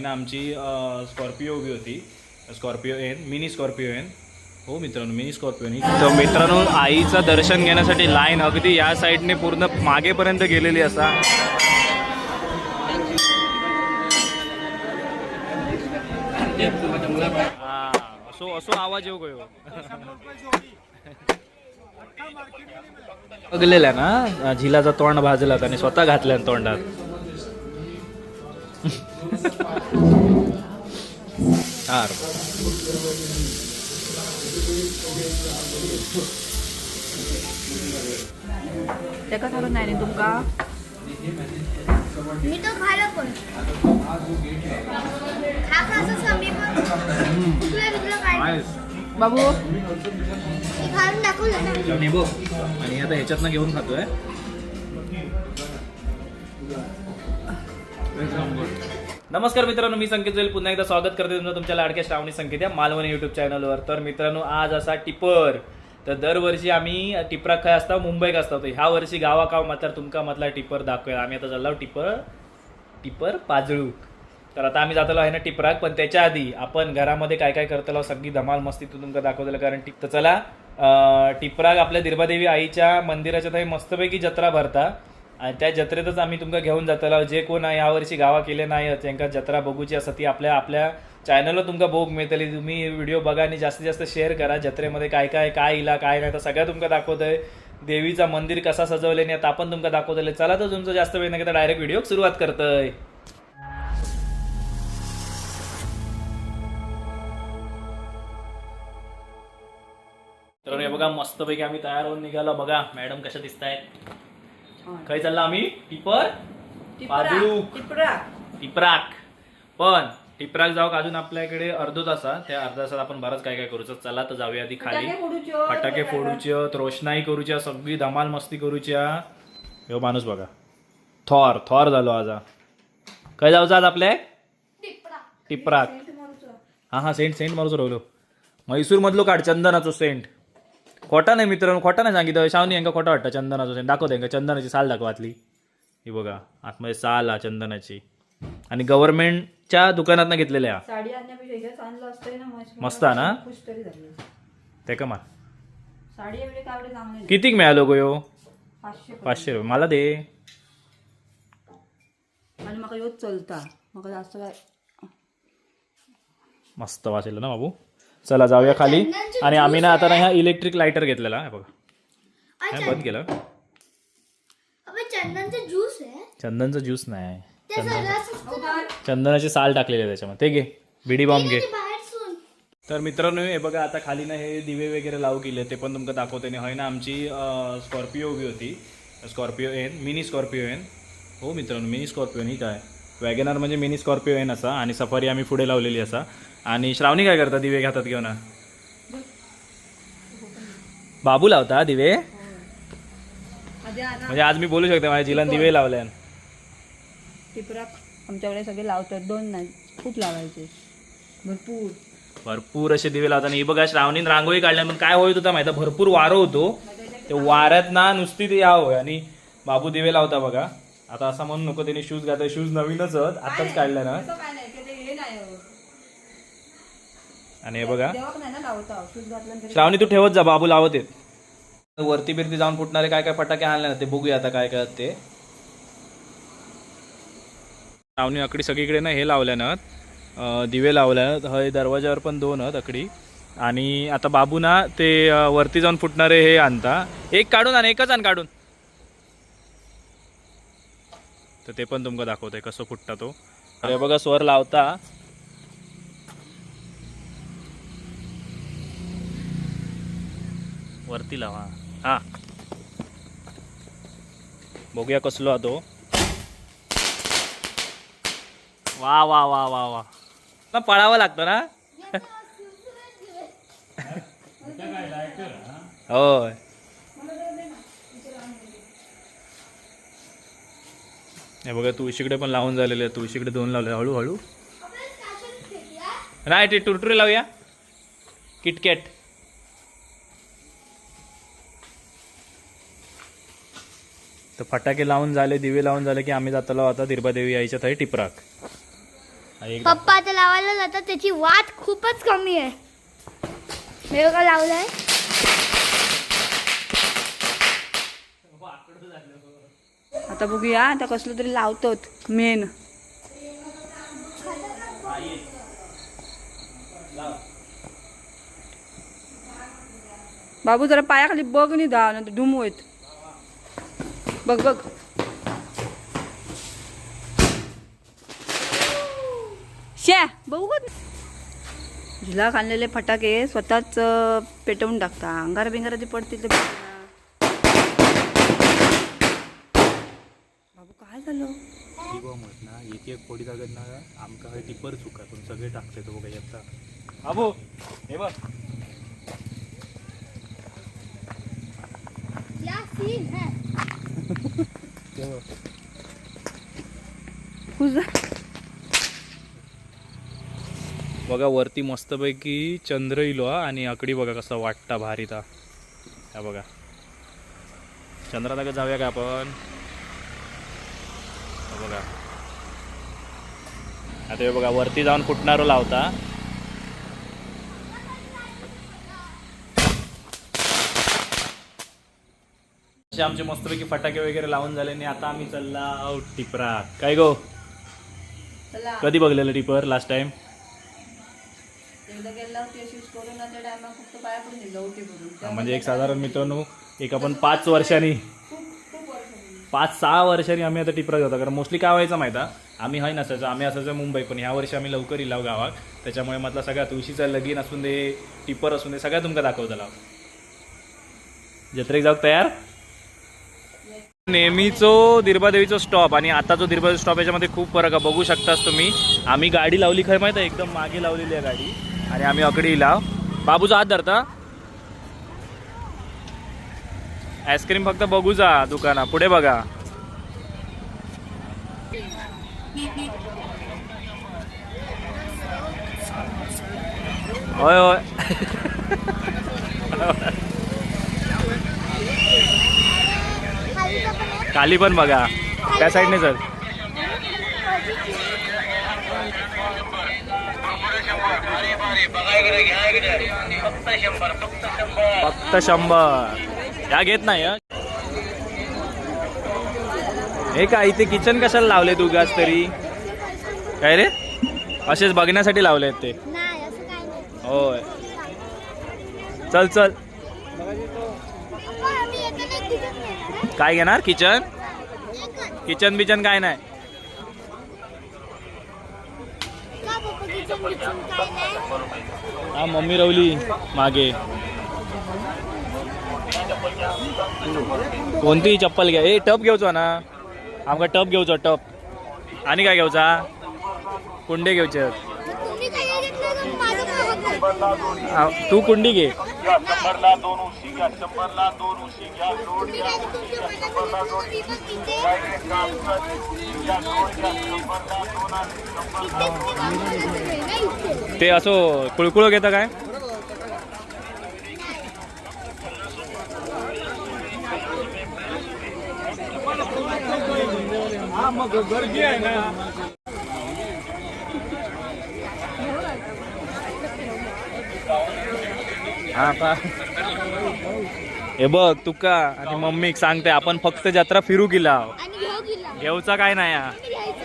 ना आमची स्कॉर्पिओ उभी होती. Scorpio N mini Scorpio N हो मित्रांनो मिनी स्कॉर्पिओ एन तर मित्रांनो आईचं दर्शन घेण्यासाठी लाईन अगदी या साईडने पूर्ण मागेपर्यंत गेलेली असा. असो असो आवाज येऊ गयो बघलेला ना झिलाचा तोंड भाजला आणि स्वतः घातल्या तोंडात. हार तेका सांगत नाही रे तुमका? मी तो खायला पण. बाबू? नेबो आणि आता ह्याच्यातनं घेऊन खातोय. नमस्कार मित्रांनो मी संकेत जोईल. पुन्हा एकदा स्वागत करते तुमचं तुमच्या लाडक्या श्रावणी संकेत या मालवणी युट्यूब चॅनलवर तर मित्रांनो आज असा टिपर. तर दरवर्षी आम्ही टिपरा खय असता मुंबईक असता तर ह्या वर्षी गावाकाव मात्र तुमका मधला टिपर दाखवूया आम्ही आता चाललो टिपर टिपर पाजळूक. तर आता आम्ही जातलो आहे ना टिपराक पण त्याच्या आधी आपण घरामध्ये काय काय करतलो सगळी धमाल मस्ती तू तुमका दाखवतलं. कारण टिप तर चला टिपराग टिपराक आपल्या दिर्बादेवी आईच्या मंदिराच्या थंय मस्तपैकी जत्रा भरता. आणि त्या जत्रेतच आम्ही तुमका घेऊन जातलो. जे कोण यावर्षी गावा केले नाही त्यांका जत्रा बघूची असं ती आपल्या आपल्या चॅनलवर तुमका बघूक मिळतली. तुम्ही व्हिडिओ बघा आणि जास्तीत जास्त शेअर करा. जत्रेमध्ये काय काय काय इला काय नाही तर सगळं तुमका दाखवतंय. देवीचा मंदिर कसा सजवले आणि आता आपण तुमका दाखवतले चला तर तुमचं जास्त वेळ नाही तर डायरेक्ट व्हिडिओ सुरुवात करतोय. तर हे बघा मस्तपैकी आम्ही तयार होऊन निघालो. बघा मॅडम कशा दिसत काय चाललं आम्ही? टिपर? पाजळूक टिपराक. पण टिपराक जाऊ अजून आपल्याकडे अर्धो तासा त्या अर्धा तासात आपण बरंच काय काय करूचं? चला तर जाऊया आधी खाली. फटाके फोडूच्या रोषणाई करूच्या सगळी धमाल मस्ती करूच्या. ह्यो माणूस बघा. थॉर थॉर झालो आज हा. काय जाऊचं आज आपले टिपराक. हा हा सेंट सेंट मारूच राहिलो. म्हैसूर मधलो काढ चंदनाचो सेंट. खोटा नाही मित्रांनो खोटा नाही सांगितलं. शावनी यांका खोटा वाटतं चंदनाचो दाखवते यांका चंदनाची साल दाखव आतली ही बघा आतमध्ये साल हा चंदनाची. आणि गव्हर्नमेंटच्या दुकानात घेतलेल्या. साडी आणण्यापेक्षा मस्त मस्त आहे ना? ते का नाही. कितीक मिळालो गो यो? पाचशे रुपये. मला दे. आणि चलता. मग जास्त काय मस्त वाचेल ना बाबू. चला जाऊया खाली. आणि आम्ही ना आता ना ह्या इलेक्ट्रिक लायटर घेतलेला हे बघा. हे बंद केलं. अबे चंदनचा ज्यूस आहे. चंदनचं ज्यूस नाही. असं चंदनाची साल टाकलेली आहे त्याच्यामध्ये. ते घे. बिडी बॉम्ब घे. तर मित्रांनो हे बघा आता खाली ना हे दिवे वगैरे लावू केले ते पण तुमका दाखवते. आणि हय ना आमची स्कॉर्पिओ उभी होती. Scorpio N mini Scorpio N हो मित्रांनो मिनी स्कॉर्पिओ ही काय वॅगनार म्हणजे मिनी स्कॉर्पिओ एन असा आणि सफारी आम्ही पुढे लावलेली असा. आणि श्रावणी काय करता दिवे घातात घेऊन? बाबू लावता दिवे? म्हणजे आज मी बोलू शकते माझ्या जिला दिवे टिपराक आमच्याकडे सगळे लावतात दोन नाही खूप लावायचे. भरपूर. भरपूर असे दिवे लावतात. आणि ही बघा श्रावणीन रांगोळी काढल्या पण काय होत होता माहिती? भरपूर वारं होतो. ते वाऱ्यात ना नुसती ते यावं आणि बाबू दिवे लावता बघा. आता असं म्हणू नको त्याने शूज घातले. शूज नवीनच आहेत. आताच काढले ना. असं काय नाही की ते हे नाही हो. आणि हे बघा. देवाक नाही ना लावता शूज घातलं तरी श्रावणी तू ठेवत जा बाबू लावत येत वरती बिरती जाऊन फुटणारे काय काय फटाके आणले ना ते बघूया आता काय काय आहेत ते. श्रावणी अकडी सगळीकडे ना हे लावल्या ना. अं, दिवे लावल्या. हय दरवाजावर पण दोन आहेत अकडी. आणि आता बाबू ना ते अं, वरती जाऊन फुटणारे हे आणता. एक काढून आण एकच आण काढून. तर ते पण तुमका दाखवतंय कसं फुटता तो. अरे बघा स्वर लावता. वरती लावा. हा. बघूया कसलो हा तो. वा वा वा वा वा. ना पळावं लागतं ना? होय. हे बघा तुळशीकडे पण लावून झालेले आहे. तुळशीकडे दोन लावले हळूहळू. राय ते टुरटुरे लावूया. किटकॅट तर फटाके लावून झाले दिवे लावून झाले की आम्ही जातलो आता दिर्बादेवी आईच्या थंय टिपराक. पप्पा आता लावायला जातात त्याची वाट खूपच कमी आहे. हे बघा लावलाय. आता बघूया आता कसलं तरी लावतात मेन. बाबू जरा पायाखाली बघ नाही दा नंतर डुमू येत बघ बघ. श्या बघू झुला खाल्लेले फटाके स्वतःच पेटवून टाकता. अंगार बिंगार ते पडतील ते झालं? किंवा ना? एक एक कोडी जागत ना आमका हे टिपर चुका पण सगळे टाकते तो बघा येता अबो हे बघ. है. बघा. वरती मस्तपैकी चंद्र इलो हा आणि आकडी बघा कसा वाटता भारी ता हा बघा. चंद्रात जाऊया का आपण? बघा. आता हे बघा वरती जाऊन फुटणारो लावता असे आमचे मस्तपैकी फटाके वगैरे लावून झाले आणि आता आम्ही चालला आहोत टिपरात काय गो? कधी बघलेलं टिपर लास्ट टाइम म्हणजे एक साधारण मित्रांनो एक आपण पाच वर्षांनी पाच सहा वर्षांनी आम्ही आता टिपरा जातो कारण मोस्टली काय व्हायचं माहिती आम्ही हय नसायचं आम्ही असायचं मुंबई पण ह्या वर्षी आम्ही लवकर इलाव गावात. त्याच्यामुळे म्हटलं सगळ्या तुळशीचं लगीन असून दे टिपर असून दे सगळ्या तुमका दाखवतला जत्रेक जाऊ तयार? नेहमीचो दिरबादेवीचो स्टॉप आणि आता जो दिरबादेवी स्टॉप याच्यामध्ये खूप फरक आहे. बघू शकतास तुम्ही. आम्ही गाडी लावली खरं माहिती आहे? एकदम मागे लावलेली आहे गाडी. आणि आम्ही अकडे इलाव. बाबूचा हात धरता. आईस्क्रीम फक्त बघू जा दुकाना पुढे बघा. होय होय. खाली पण बघा. त्या साईडने सर फक्त शंभर. या घेत नाही हं. हे काय इथे किचन कशाला लावले तू गास तरी? काय रे? असेच बघण्यासाठी लावले ते. होय. चल चल. काय घेणार? किचन एकच. किचन बिचन काय नाही. का पप्पा किचन बिचन काय नाही? हा मम्मी रवली मागे. कोणतीही चप्पल घ्या. ए टप घेवचो ना. आमकां टप घेवचो टप. आनी काय घेवचा कुंडे घेवचे तू कुंडी घे. ते असो कुळकुळ घेता काय? हा का हे बघ तुका आणि मम्मी सांगते आपण फक्त जत्रा फिरू गेला. आणि घेऊ गेला. घेऊचा काय नाही हा. मी घ्यायचं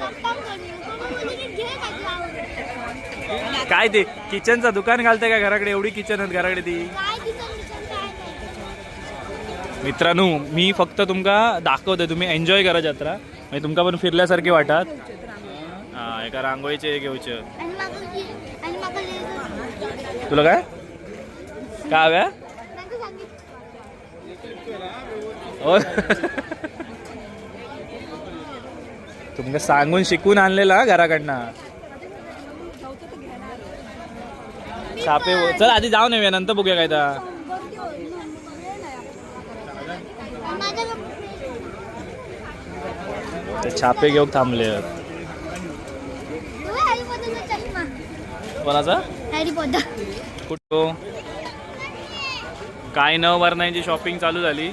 पप्पा म्हणे पप्पा म्हणे की घे घातला काय ते किचनचं दुकान घालते का घराकडे? एवढी किचन आहेत घराकडे ती काय किचन बिचन काय नाही मित्रांनो मी फक्त तुमका दाखवते तुम्ही एन्जॉय करा जत्रा. म्हणजे तुमका पण फिरल्यासारखे वाटत. हा एका रांगोळीचे घेऊचे. तुला काय? काय हव्या? हो. तुमका सांगून शिकून आणलेला घराकडनं. सापे चल आधी जाऊन येऊया नंतर बघूया काय तर. ते छापे घेऊन थांबले कोणाचा? कुठं? काय न वरणाची शॉपिंग चालू झाली.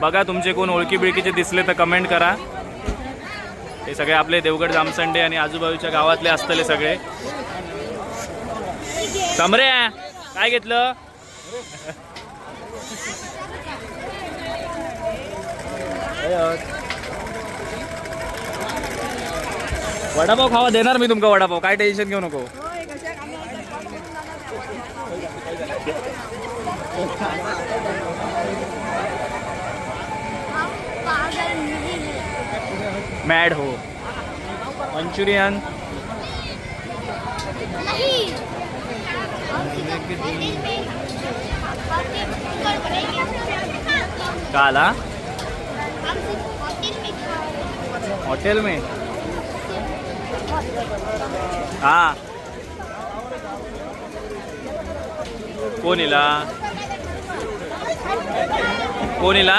बघा तुमचे कोण ओळखी बिळकीचे दिसले तर कमेंट करा. हे सगळे आपले देवगड जामसंडे आणि आजूबाजूच्या गावातले असतले सगळे. समरे काय घेतलं? वडापाव खावा देणार मी तुमका वडापाव. काय टेन्शन घेऊ नको. मॅड हो. मंचुरियन सीधा होटल में? हॉटेल में हा कोण इला कोण इला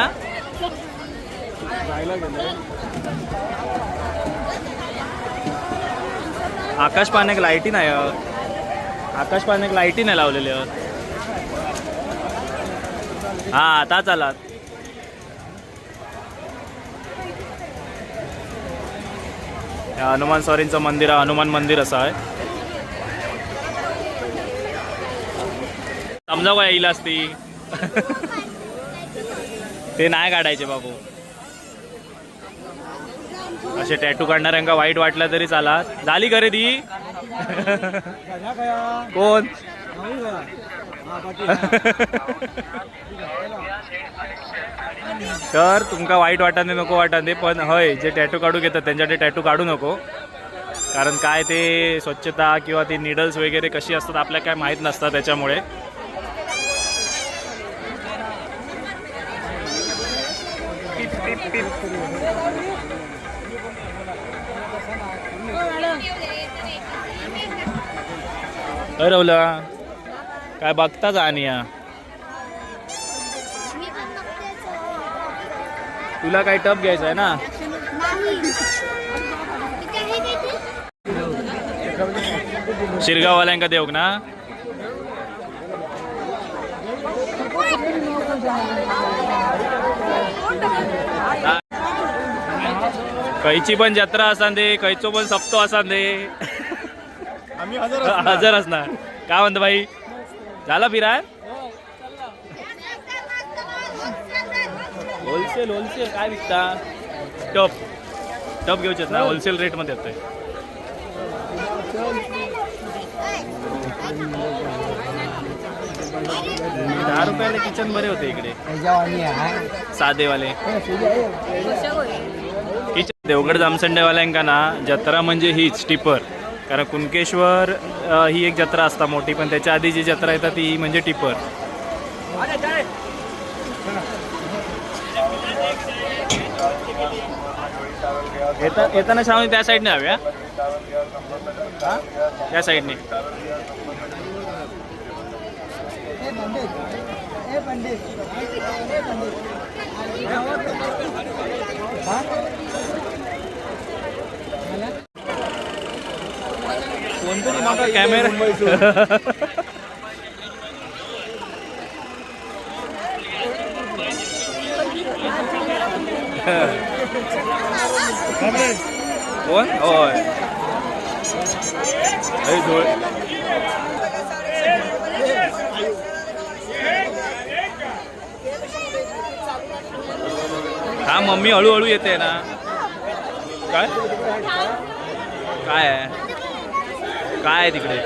आकाश पाण्याक लाईटी नाही आकाश पाण्याक लाईटी नाही लावलेली हा आता चालात। हनुमान स्वारींचं मंदिर आहे हनुमान मंदिर असं आहे. समजा काय येईल असती. ते नाही काढायचे बाबू. असे टॅटू काढणाऱ्यांका वाईट वाटलं तरी चाला. झाली खरेदी कोण? तर तुमका वाईट वाटाने नको वाटाने पण हय जे टॅटू काढू घेतात त्यांच्याकडे टॅटू काढू नको. कारण काय ते स्वच्छता किंवा ती निडल्स वगैरे कशी असतात आपल्याला काय माहीत नसतात त्याच्यामुळे. ठरवलं काय बघताच आणि या मी पण बघतेच तुला काय टप घ्यायचा आहे ना? शिरगाववाल्यांका देऊ ना. कैची पण जत्रा असा दे कैचो पण सप्तो असा दे. आम्ही हजर हजर असणार. काय म्हणतो भाई? झाला फिराय होलसेल होलसेल. काय विकता? टप. टप घेऊचेत ना होलसेल रेटमध्ये येतोय. दहा रुपयाला किचन बरे होते इकडे. साधेवाले. किचन देवगड जामसंडेवाल्यांका ना जत्रा म्हणजे हीच टिपर. कारण कुणकेश्वर ही एक जत्रा असता मोठी पण त्याच्या आधी जी जत्रा येतात ती म्हणजे टिपर. येता येताना श्रावणी त्या साईडने हव्या हा? त्या साईडने कोणतरी माका कॅमेरा कोण? होय. अरे धुळ- हा मम्मी हळूहळू येते ना. काय? काय आहे? काय आहे तिकडे?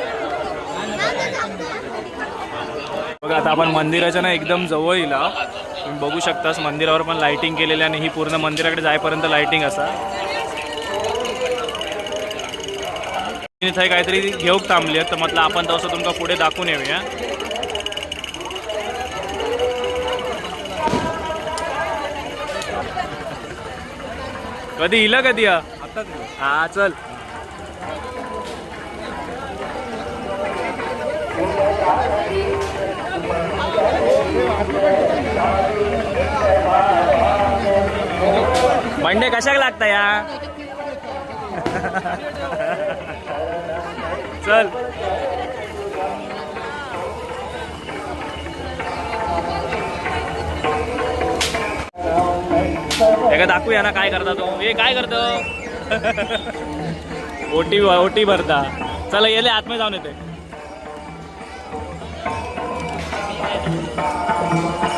बघा आता आपण मंदिराच्या ना एकदम जवळ येला तुम्ही बघू शकतास मंदिरावर पण लाइटिंग केलेली आणि ही पूर्ण मंदिराकडे जायपर्यंत लाइटिंग असा. थंय काहीतरी घेऊक थांबली तर म्हटलं आपण तसं तुमका पुढे दाखवून येऊया. कधी इला कधी हा? हा चल. मंडे कशाक लागता या? चल. एका दाखवूया ना काय करता तो. हे काय करतो? ओटी ओटी भरता. चला येले आतमध्ये जाऊन येते. तर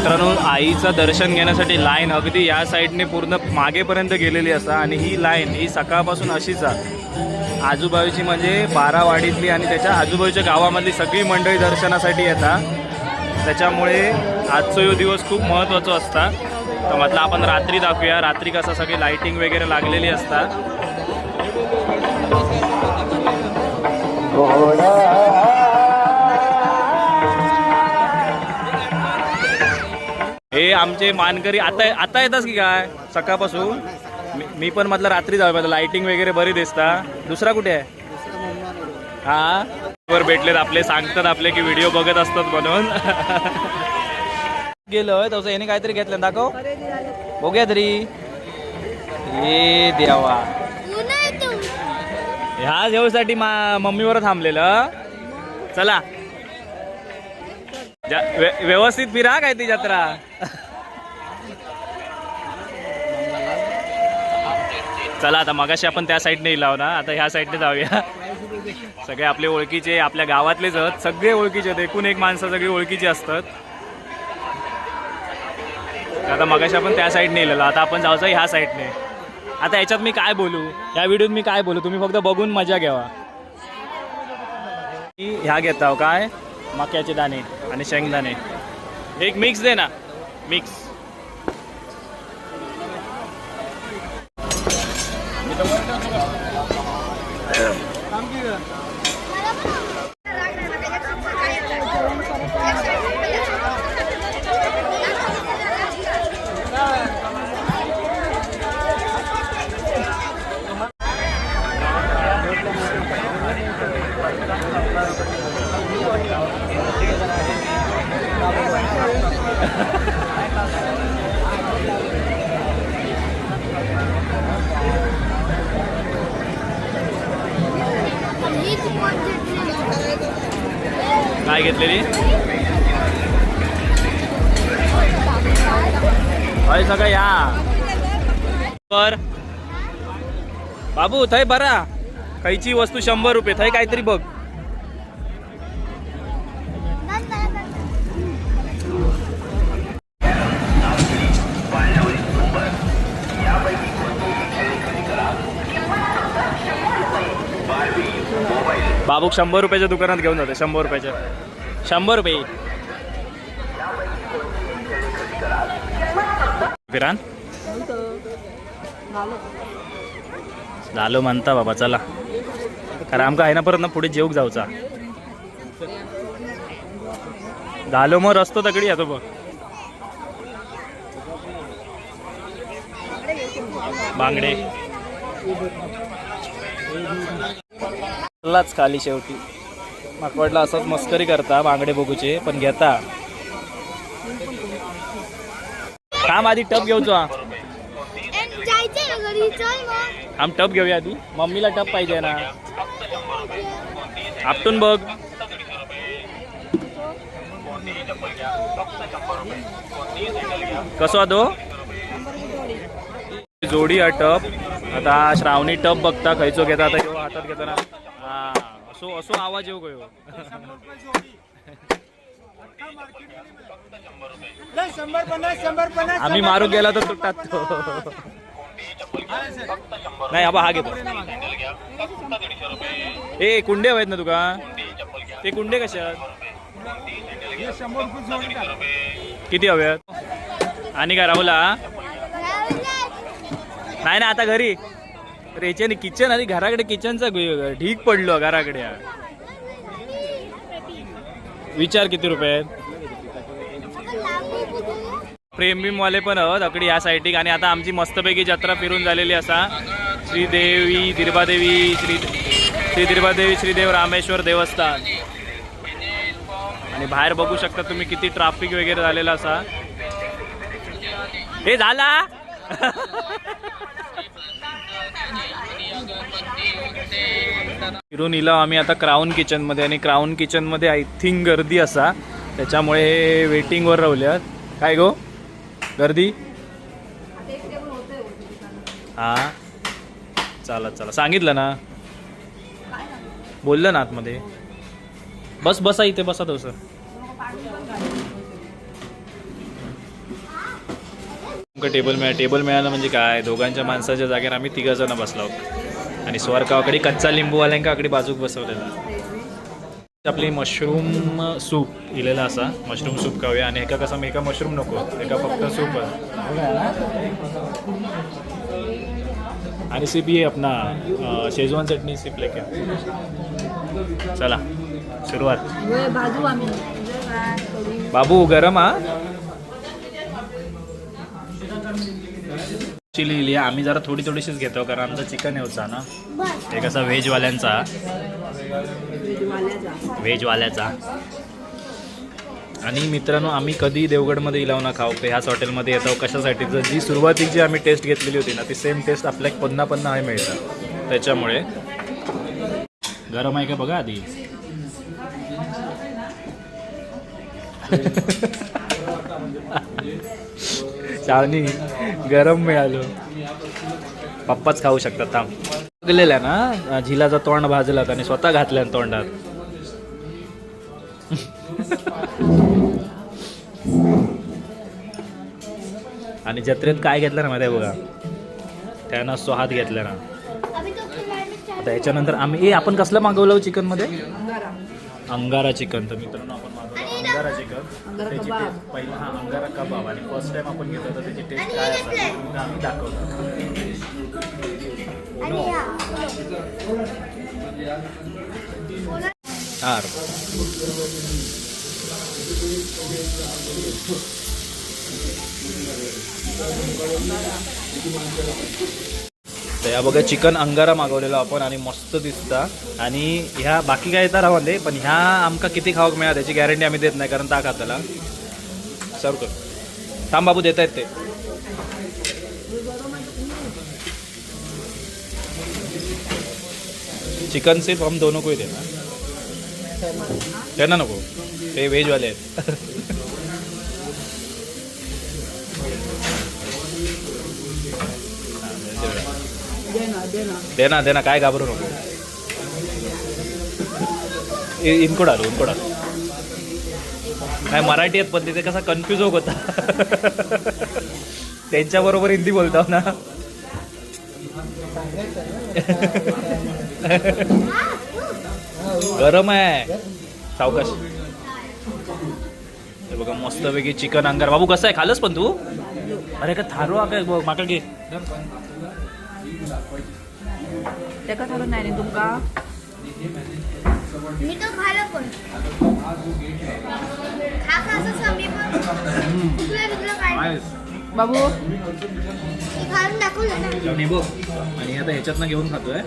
मित्रांनो आईचं दर्शन घेण्यासाठी लाईन अगदी या साईडने पूर्ण मागेपर्यंत गेलेली असा आणि ही लाईन ही सकाळपासून अशीच आहे. आजूबाजूची म्हणजे बारावाडीतली आणि त्याच्या आजूबाजूच्या गावामधली सगळी मंडळी दर्शनासाठी येतात त्याच्यामुळे आजचा यो दिवस खूप महत्त्वाचा असता. तर म्हटलं आपण रात्री दाखवूया. रात्री कसं सगळी लाईटिंग वगैरे लागलेली असतात हो, हो, हो. हे आमचे मानकरी आता आता येतात की काय? सकाळपासून? मी- मी पण म्हटलं रात्री जाऊ लाइटिंग वगैरे बरी दिसता. दुसरा कुठे आहे? हा? वर भेटलेत आपले सांगतात आपले की व्हिडिओ बघत असतात म्हणून. गेलोय. तसं याने काहीतरी घेतलं. दाखव. बघूया तरी. ए देवा. ह्या जेवसाठी मा मम्मीवर थांबलेलं. चला. जा- व्यवस्थित फिरा काय ती जत्रा? चला आता मगाशी आपण त्या साईडने लाव ना आता ह्या साईडने जाऊया. सगळे आपले ओळखीचे आपल्या गावातलेच आहेत. सगळे ओळखीचे आहेत. एकूण एक माणसं सगळी ओळखीची असतात. आता मगाशी आपण त्या साईडने लिहिलेलं आता आपण जायचं ह्या साईडने आता याच्यात मी काय बोलू? या व्हिडिओत मी काय बोलू? तुम्ही फक्त बघून मजा घ्यावा. ह्या घेताव काय? मक्याचे दाणे. आणि शेंगदाणे. एक मिक्स दे ना. मिक्स बाबू थंय बरा. खायची वस्तू शंभर रुपये थंय काहीतरी बघ. बाबूक शंभर रुपयाच्या दुकानात घेऊन जाते शंभर रुपयाच्या. शंभर रुपये. विरान? झालो म्हणता बाबा चला. कारण आमका आहे ना परत ना पुढे जेवूक जाऊचा. झालो मग रस्तो तगडी येतो बघ. बांगडे. लाच खाली शेवटी. माकवडला असंच मस्करी करता बांगडे बघूचे पण घेता. काम आधी टप घेऊचो हा. जायचंय ना घरी चल मग आम टप घेऊया आधी. मम्मीला टप पाहिजे ना. आपटून बघ. कसो हा? तो जोडी हा टप. आता श्रावणी टप बघता खयचो घेता आता ह्यो हातात घेताना. हा असो असो आवाज येऊ गयो. आम्ही मारू गेला तर तुटतात तो. नाही आबा हा घेतो ए कुंडे हवेत ना तुका ते कुंडे कशा किती हव्यात आणि काय राहुला नाही ना आता घरी. रेच्याने किचन आणि घराकडे किचनचा ढीक पडलो घराकडे विचार किती रुपये आहेत प्रेम पण आहोत अकडी या साईटीक आणि आता आमची मस्तपैकी जत्रा फिरून झालेली असा. श्रीदेवी दिर्बादेवी श्री श्री दिर्बादेवी श्रीदेव रामेश्वर देवस्थान. आणि बाहेर बघू शकता तुम्ही किती ट्राफिक वगैरे झालेला असा. हे झाला! फिरून इलो आम्ही आता क्राऊन किचनमध्ये. आणि क्राऊन किचनमध्ये आय थिंक गर्दी असा. त्याच्यामुळे वेटिंगवर राहुल्यात. काय गो? गर्दी? हा. चालत चला. सांगितलं ना. बोललं ना आतमध्ये. बस बसा इथे बसा तो सर टेबल मिळा टेबल मिळालं म्हणजे काय? दोघांच्या माणसाच्या जागेवर आम्ही तिघ जण बसलो. आणि स्वरकावाकडे कच्चा लिंबूवाल्यांका बाजूक बसवलेला. आपली मशरूम सूप इलेला असा. मशरूम सूप खाऊया आणि एका कसं एका मशरूम नको. एका फक्त सूप आणि सिप ये अपना अं, शेजवान चटणी सिप लेके चला सुरुवात. बाबू गरम हा. चिली लिहिली आम्ही जरा थोडी थोडीशीच घेतो कारण आमचा चिकन येऊचा ना. एक असा व्हेजवाल्यांचा व्हेजवाल्याचा आणि मित्रांनो आम्ही कधी देवगडमध्ये इलाव ना खाऊ ह्याच हॉटेलमध्ये येतो. कशासाठी? जर जी सुरुवातीची जी आम्ही टेस्ट घेतलेली होती ना ती सेम टेस्ट आपल्याला पन्ना पन्ना आहे मिळतं. त्याच्यामुळे गरम आहे का बघा आधी? चावणी गरम मिळालो. पप्पाच खाऊ शकतात थांब. बघलेल्या ना झिलाचा तोंड भाजला आणि स्वतः घातल्या तोंडात. आणि जत्रेत काय घेतलं ना माहिती आहे बघा? त्यानं स्वाहात घेतला ना. आता याच्यानंतर आम्ही ए आपण कसलं मागवलं चिकनमध्ये? अंगारा चिकन तर मित्रांनो आपण मागवलं अंगारा चिकन त्याची पहिला हा अंगारा कबाब. आणि फर्स्ट टाइम आपण घेतो तर त्याची टेस्ट काय असेल ते तुम्हाला आम्ही दाखवतो चार या तर या बघा चिकन अंगारा मागवलेलो आपण आणि मस्त दिसता. आणि ह्या बाकी काय येतात राहून पण ह्या आमका किती खावक मिळा त्याची गॅरंटी आम्ही देत नाही कारण ता खाताला सर्व कर. थांब बाबू देत आहेत ते. चिकन सिर्फ हम दोनों को ही देना त्यांना नको ते व्हेजवाले आहेत देना ना दे ना काय घाबरू नको। इ- इनकोड आलो इनकोड आलो काय मराठी आहेत पण तिथे कसा कन्फ्यूज होत होता। त्यांच्याबरोबर हिंदी बोलतो ना। गरम आहे. सावकाश. हे बघा मस्तपैकी चिकन अंगार. बाबू कसं आहे? खालच पण तू? अरे का थारो काय बघ, माका घे. तेका थारो नाही रे तुमका. मी तो खायला पण. खा खा असं समी पण. तुला तुला काय? बाबू. मी खाऊन दाखवलं ना. आणि आता ह्याच्यातनं घेऊन खातोय.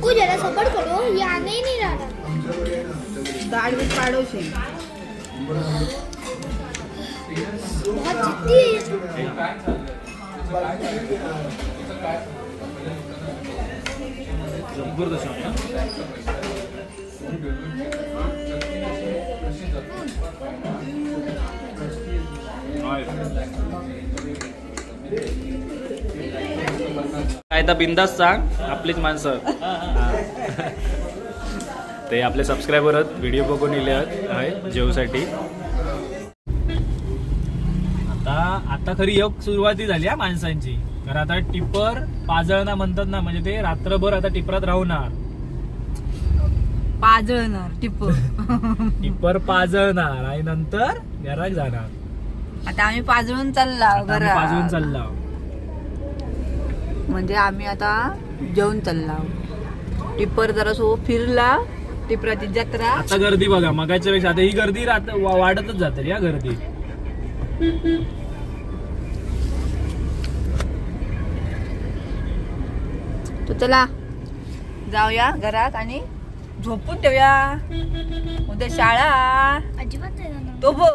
तू जरा सपोर्ट करो या नाही नाही राहणार दाढ बीट पाडवशी बहुत जिद्दी है तू. काय तर बिंदास सांग आपलीच माणसं. ते आपले सबस्क्रायबर आहेत व्हिडिओ बघून इले आहेत आहे जेवसाठी. आता खरी योग सुरुवाती झाली हा माणसांची. तर आता टिपर पाजळणा म्हणतात ना म्हणजे ते रात्रभर आता टिपरात राहणार. पाजळणार टिप टिपर पाजळणार आणि नंतर घरात जाणार. आता आम्ही पाजळून चालला आता. पाजळून चालला म्हणजे आम्ही आता जेवण चालला टिप्पर जरा सो फिरला टिपराची जत्रा. आता गर्दी बघा मगाच्या पेक्षा आता ही गर्दी रात वा- वाढतच जाते या गर्दी. तो चला जाऊया घरात आणि झोपून ठेवूया. उद्या शाळा. अजिबात नाही जाणार. तो बघ